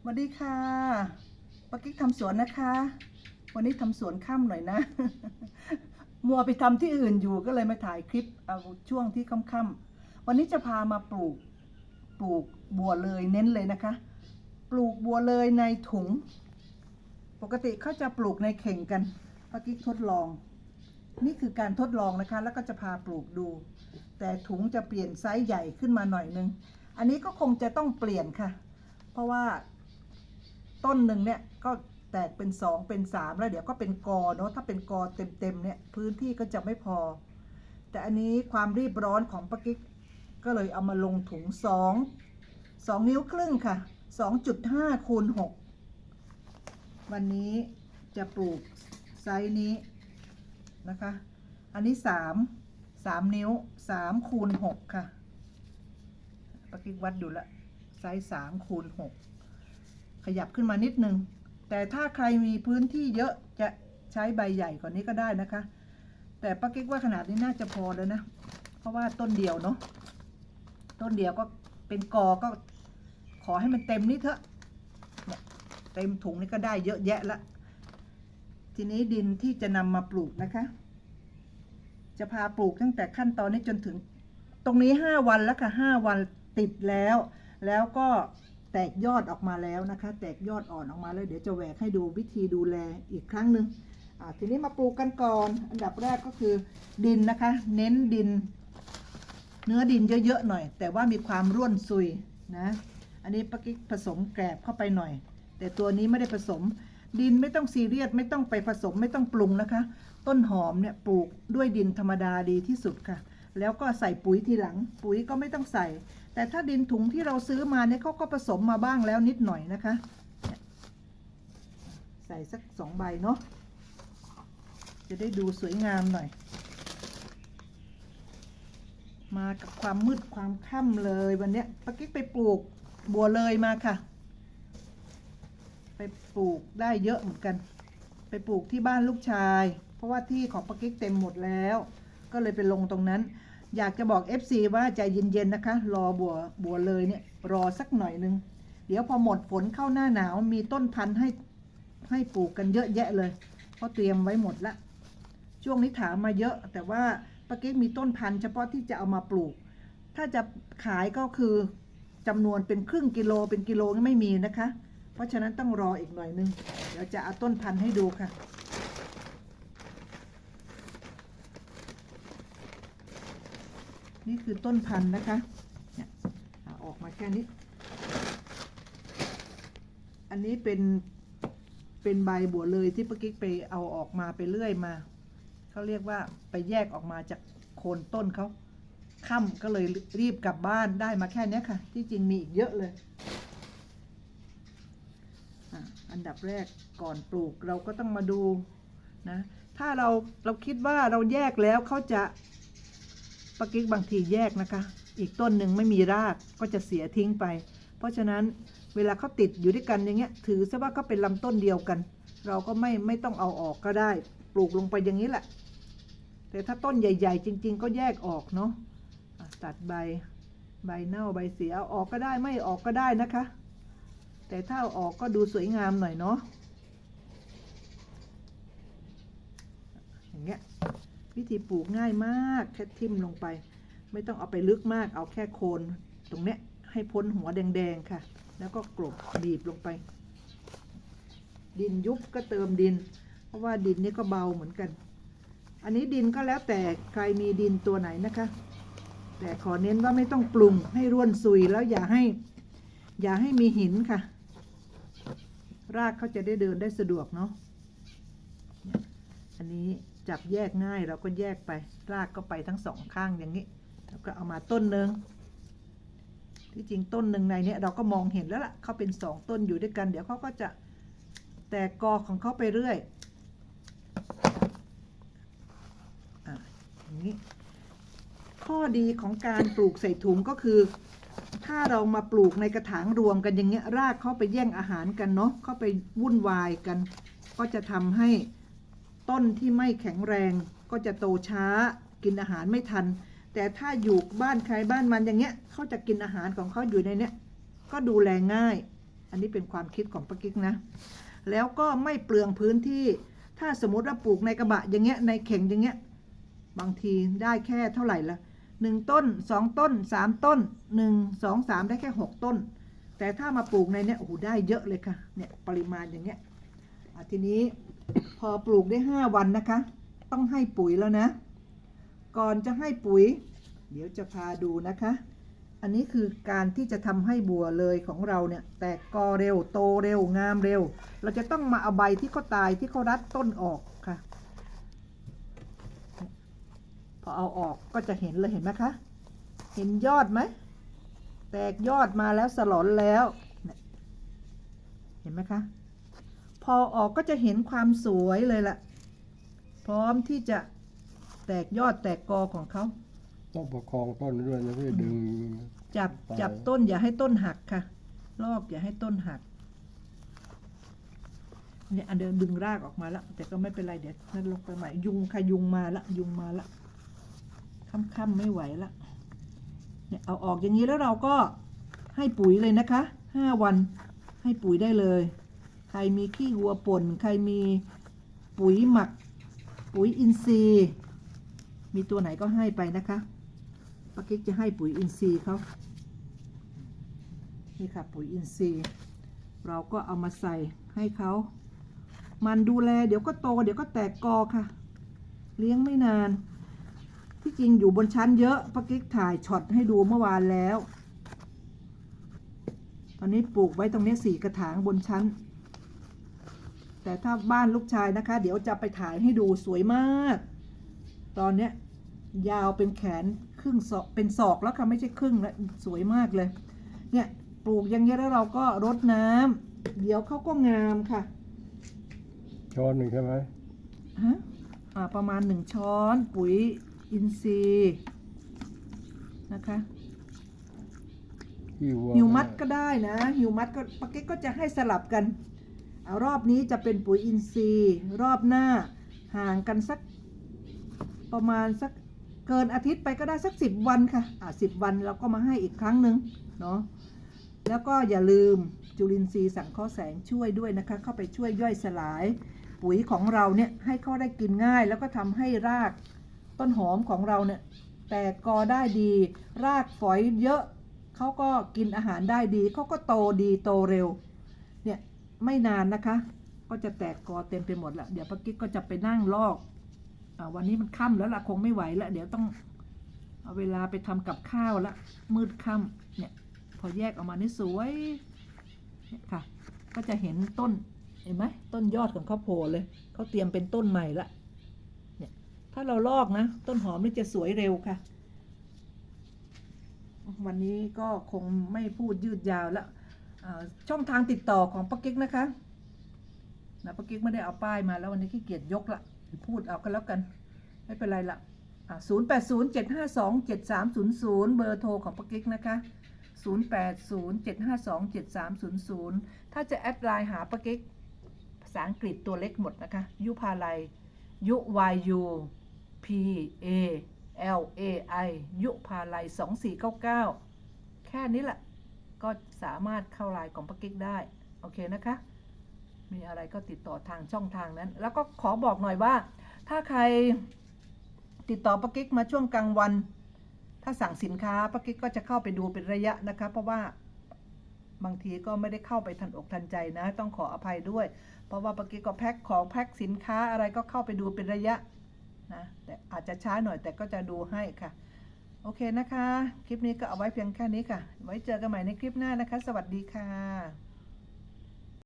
สวัสดีค่ะปากิ๊กทำสวนนะคะ วันนี้ทำสวนค่ำหน่อยนะ มัวไปทำที่อื่นอยู่ก็เลยมาถ่ายคลิปเอาช่วงที่ค่ำๆวันนี้จะพามาปลูกปลูกบัวเลยเน้นเลยนะคะ ปลูกบัวเลยในถุง ปกติเขาจะปลูกในเข่งกันปากิ๊กทดลอง นี่คือการทดลองนะคะ แล้วก็จะพาปลูกดู แต่ถุงจะเปลี่ยนไซส์ใหญ่ขึ้นมาหน่อยนึง อันนี้ก็คงจะต้องเปลี่ยนค่ะ เพราะว่า ต้นหนึ่งเนี่ยก็แตกเป็นสองเป็นสามแล้วเดี๋ยวก็เป็นกอเนาะถ้าเป็นกอเต็มๆเนี่ยพื้นที่ก็จะไม่พอ แต่อันนี้ความรีบร้อนของปากิ๊กก็เลยเอามาลงถุงสองสองนิ้วครึ่งค่ะสองจุดห้าคูณหกวันนี้จะปลูกไซส์นี้นะคะ อันนี้สามสามนิ้วสามคูณหกค่ะปากิ๊กวัดดูละไซส์สามคูณหก ขยับขึ้นมานิดนึง แต่ถ้าใครมีพื้นที่เยอะจะใช้ใบใหญ่กว่านี้ก็ได้นะคะ แต่ป้ากิ๊กว่าขนาดนี้น่าจะพอแล้วนะ เพราะว่าต้นเดียวเนาะ ต้นเดียวก็เป็นกอก็ขอให้มันเต็มนี่เถอะ เต็มถุงนี่ก็ได้เยอะแยะละ ทีนี้ดินที่จะนำมาปลูกนะคะ จะพาปลูกตั้งแต่ขั้นตอนนี้จนถึง ตรงนี้ห้าวันแล้วค่ะห้าวันติดแล้ว แล้วก็ แตกยอดออกมาแล้วนะคะ แตกยอดอ่อนออกมาแล้วเดี๋ยวจะแหวกให้ดูวิธีดูแลอีกครั้งหนึ่งอ่าทีนี้มาปลูกกันก่อน อันดับแรกก็คือดินนะคะ เน้นดิน เนื้อดินเยอะๆหน่อย แต่ว่ามีความร่วนซุยนะ อันนี้ปกิ๊กผสมแกลบเข้าไปหน่อย แต่ตัวนี้ไม่ได้ผสม ดินไม่ต้องซีเรียสไม่ต้องไปผสมไม่ต้องปรุงนะคะ ต้นหอมเนี่ยปลูกด้วยดินธรรมดาดีที่สุดค่ะ แล้วก็ใส่ปุ๋ยทีหลัง ปุ๋ยก็ไม่ต้องใส่ แต่ถ้าดินถุงที่เราซื้อมาเนี่ยเขาก็ผสมมาบ้างแล้วนิดหน่อยนะคะ ใส่สักสองใบเนาะจะได้ดูสวยงามหน่อย มากับความมืดความค่ำเลยวันนี้ปากิ๊กไปปลูกบัวเลยมาค่ะ ไปปลูกได้เยอะเหมือนกัน ไปปลูกที่บ้านลูกชาย เพราะว่าที่ของปากิ๊กเต็มหมดแล้ว ก็เลยไปลงตรงนั้น อยากจะบอก FC ว่าใจเย็นๆนะคะ รอบัวบัวเลยเนี่ยรอสักหน่อยนึง เดี๋ยวพอหมดฝนเข้าหน้าหนาวมีต้นพันธุ์ให้ให้ปลูกกันเยอะแยะเลยเพราะเตรียมไว้หมดละ ช่วงนี้ถามมาเยอะ แต่ว่าปากิ๊กมีต้นพันธุ์เฉพาะที่จะเอามาปลูก ถ้าจะขายก็คือจำนวนเป็นครึ่งกิโลเป็นกิโลไม่มีนะคะ เพราะฉะนั้นต้องรออีกหน่อยนึงเดี๋ยวจะเอาต้นพันธุ์ให้ดูค่ะ นี่คือต้นพันธุ์นะคะเนี่ยออกมาแค่นี้ อันนี้เป็นเป็นใบบัวเลยที่ปากิ๊กไปเอาออกมาไปเรื่อยมาเขาเรียกว่าไปแยกออกมาจากโคนต้นเขาค่ำก็เลยรีบกลับบ้านได้มาแค่นี้ค่ะ ที่จริงมีอีกเยอะเลยอันดับแรกก่อนปลูกเราก็ต้องมาดูนะ ถ้าเราเราคิดว่าเราแยกแล้วเขาจะ ปากิ๊กบางทีแยกนะคะ อีกต้นหนึ่งไม่มีรากก็จะเสียทิ้งไป เพราะฉะนั้นเวลาเขาติดอยู่ด้วยกันอย่างเงี้ย ถือซะว่าเขาเป็นลำต้นเดียวกัน เราก็ไม่ไม่ต้องเอาออกก็ได้ ปลูกลงไปอย่างนี้แหละ แต่ถ้าต้นใหญ่ ๆ จริง ๆ ก็แยกออกเนาะอะตัดใบใบเน่าใบเสียเอาออกก็ได้ไม่ออกก็ได้นะคะ แต่ถ้าเอาออกก็ดูสวยงามหน่อยเนาะอย่างเงี้ย วิธีปลูกง่ายมากแค่ทิ่มลงไป ไม่ต้องเอาไปลึกมากเอาแค่โคนตรงเนี้ยให้พ้นหัวแดงๆค่ะ แล้วก็กลบบีบลงไป ดินยุบก็เติมดิน เพราะว่าดินนี่ก็เบาเหมือนกัน อันนี้ดินก็แล้วแต่ใครมีดินตัวไหนนะคะ แต่ขอเน้นว่าไม่ต้องปรุงให้ร่วนซุยแล้วอย่าให้ อย่าให้มีหินค่ะ รากเขาจะได้เดินได้สะดวกเนาะอันนี้ จับแยกง่ายเราก็แยกไปรากก็ไปทั้งสองข้างอย่างนี้แล้วก็เอามาต้นหนึ่งที่จริงต้นหนึ่งในเนี้ยเราก็มองเห็นแล้วล่ะเขาเป็นสองต้นอยู่ด้วยกัน เดี๋ยวเขาก็จะแตกกอของเขาไปเรื่อยอะอย่างนี้ข้อดีของการปลูกใส่ถุงก็คือ ถ้าเรามาปลูกในกระถางรวมกันอย่างเงี้ยรากเข้าไปแย่งอาหารกันเนาะเข้าไปวุ่นวายกัน ก็จะทำให้ ต้นที่ไม่แข็งแรงก็จะโตช้ากินอาหารไม่ทัน แต่ถ้าอยู่บ้านใครบ้านมันอย่างเงี้ยเขาจะกินอาหารของเขาอยู่ในเนี้ยก็ดูแลง่าย อันนี้เป็นความคิดของปากิ๊กนะ แล้วก็ไม่เปลืองพื้นที่ ถ้าสมมติว่าปลูกในกระบะอย่างเงี้ยในเข่งอย่างเงี้ยบางทีได้แค่เท่าไหร่ละหนึ่งต้นสองต้นสามต้นหนึ่งสองสามได้แค่หกต้น แต่ถ้ามาปลูกในเนี้ยโอ้โหได้เยอะเลยค่ะเนี่ยปริมาณอย่างเงี้ยทีนี้ พอปลูกได้ห้าวันนะคะ ต้องให้ปุ๋ยแล้วนะ ก่อนจะให้ปุ๋ย เดี๋ยวจะพาดูนะคะ อันนี้คือการที่จะทำให้บัวเลยของเราเนี่ย แตกกอเร็วโตเร็วงามเร็ว เราจะต้องมาเอาใบที่เขาตายที่เขารัดต้นออกค่ะ พอเอาออกก็จะเห็นเลยเห็นไหมคะ เห็นยอดไหมแตกยอดมาแล้วสลอนแล้ว เห็นไหมคะ อออกก็จะเห็นความสวยเลยล่ะ พร้อมที่จะแตกยอดแตกกอของเขาต้องประคองต้นด้วยนะพี่ดึง จับไปจับต้นอย่าให้ต้นหักค่ะ รอบอย่าให้ต้นหักเนี่ยอันเดินดึงรากออกมาแล้วแต่ก็ไม่เป็นไรเดี๋ยวนั่นลงไปใหม่ยุงค่ะยุงมาละยุงมาละค่ำๆไม่ไหวละเนี่ยเอาออกอย่างนี้แล้วเราก็ให้ปุ๋ยเลยนะคะห้าวันให้ปุ๋ยได้เลย ใครมีขี้วัวป่น ใครมีปุ๋ยหมัก ปุ๋ยอินทรีย์ มีตัวไหนก็ให้ไปนะคะป้ากิ๊กจะให้ปุ๋ยอินทรีย์เขานี่ค่ะปุ๋ยอินทรีย์ เราก็เอามาใส่ให้เขามันดูแลเดี๋ยวก็โต เดี๋ยวก็แตกกอค่ะ เลี้ยงไม่นาน ที่จริงอยู่บนชั้นเยอะป้ากิ๊กถ่ายช็อตให้ดูเมื่อวานแล้ว ตอนนี้ปลูกไว้ตรงนี้สี่กระถางบนชั้น แต่ถ้าบ้านลูกชายนะคะ เดี๋ยวจะไปถ่ายให้ดูสวยมาก ตอนเนี้ยยาวเป็นแขนครึ่งศอกเป็นศอกแล้วค่ะไม่ใช่ครึ่งแล้วสวยมากเลย เนี่ยปลูกอย่างเงี้ยแล้วเราก็รดน้ำเดี๋ยวเขาก็งามค่ะช้อนหนึ่งใช่ไหมฮะอ่าประมาณหนึ่งช้อนปุ๋ยอินทรีย์นะคะ ขี้วัวฮิวมัดก็ได้นะฮิวมัดก็ปาเก๊กก็จะให้สลับกันเอารอบนี้จะเป็นปุ๋ยอินทรีย์ รอบหน้าห่างกันสักประมาณสักเกินอาทิตย์ไปก็ได้สักสิบวันค่ะ อ่าสิบวันเราก็มาให้อีกครั้งหนึ่งเนาะ แล้วก็อย่าลืมจุลินทรีย์สังเคราะห์แสงช่วยด้วยนะคะ เข้าไปช่วยย่อยสลาย ปุ๋ยของเราเนี่ยให้เขาได้กินง่าย แล้วก็ทำให้รากต้นหอมของเราเนี่ยแตกกอได้ดี รากฝอยเยอะเขาก็กินอาหารได้ดีเขาก็โตดีโตเร็ว เนี่ย ไม่นานนะคะ ก็จะแตกกอเต็มไปหมดละเดี๋ยวป้ากิ๊กก็จะไปนั่งลอกอวันนี้มันค่ำแล้วล่ะคงไม่ไหวแล้วเดี๋ยวต้องเอาเวลาไปทำกับข้าวละมืดค่ำเนี่ยพอแยกออกมานี่สวยเนี่ยค่ะ ก็จะเห็นต้นเห็นไหมต้นยอดของเขาโผล่เลยเขาเตรียมเป็นต้นใหม่ละเนี่ยถ้าเราลอกนะ ต้นหอมนี่จะสวยเร็วค่ะ วันนี้ก็คงไม่พูดยืดยาวแล้ว ช่องทางติดต่อของป้ากิ๊กนะคะนะป้ากิ๊กไม่ได้เอาป้ายมาแล้ววันนี้ขี้เกียจยกละพูดเอากันแล้วกัน ไม่เป็นไรละศูนย์แปดศูนย์เจ็ดห้าสองเจ็ดสามศูนย์ศูนย์เบอร์โทรของป้ากิ๊กนะคะศูนย์แปดศูนย์เจ็ดห้าสองเจ็ดสามศูนย์ศูนย์ถ้าจะแอดไลน์หาป้ากิ๊กภาษาอังกฤษตัวเล็กหมดนะคะ ยุพาลัยยุ y u p a l a i ยุพาลัยสองสี่เก้าเก้าแค่นี้แหละ ก็สามารถเข้าไลน์ของป้ากิ๊กได้ โอเคนะคะ มีอะไรก็ติดต่อทางช่องทางนั้น แล้วก็ขอบอกหน่อยว่า ถ้าใครติดต่อป้ากิ๊กมาช่วงกลางวัน ถ้าสั่งสินค้าป้ากิ๊กก็จะเข้าไปดูเป็นระยะนะคะ เพราะว่าบางทีก็ไม่ได้เข้าไปทันอกทันใจนะ ต้องขออภัยด้วย เพราะว่าป้ากิ๊กก็แพ็คของแพ็คสินค้าอะไรก็เข้าไปดูเป็นระยะนะแต่อาจจะช้าหน่อยแต่ก็จะดูให้ค่ะ อเคนะคะ คลิปนี้ก็เอาไว้เพียงแค่นี้ค่ะ ไว้เจอกันใหม่ในคลิปหน้านะคะ สวัสดีค่ะ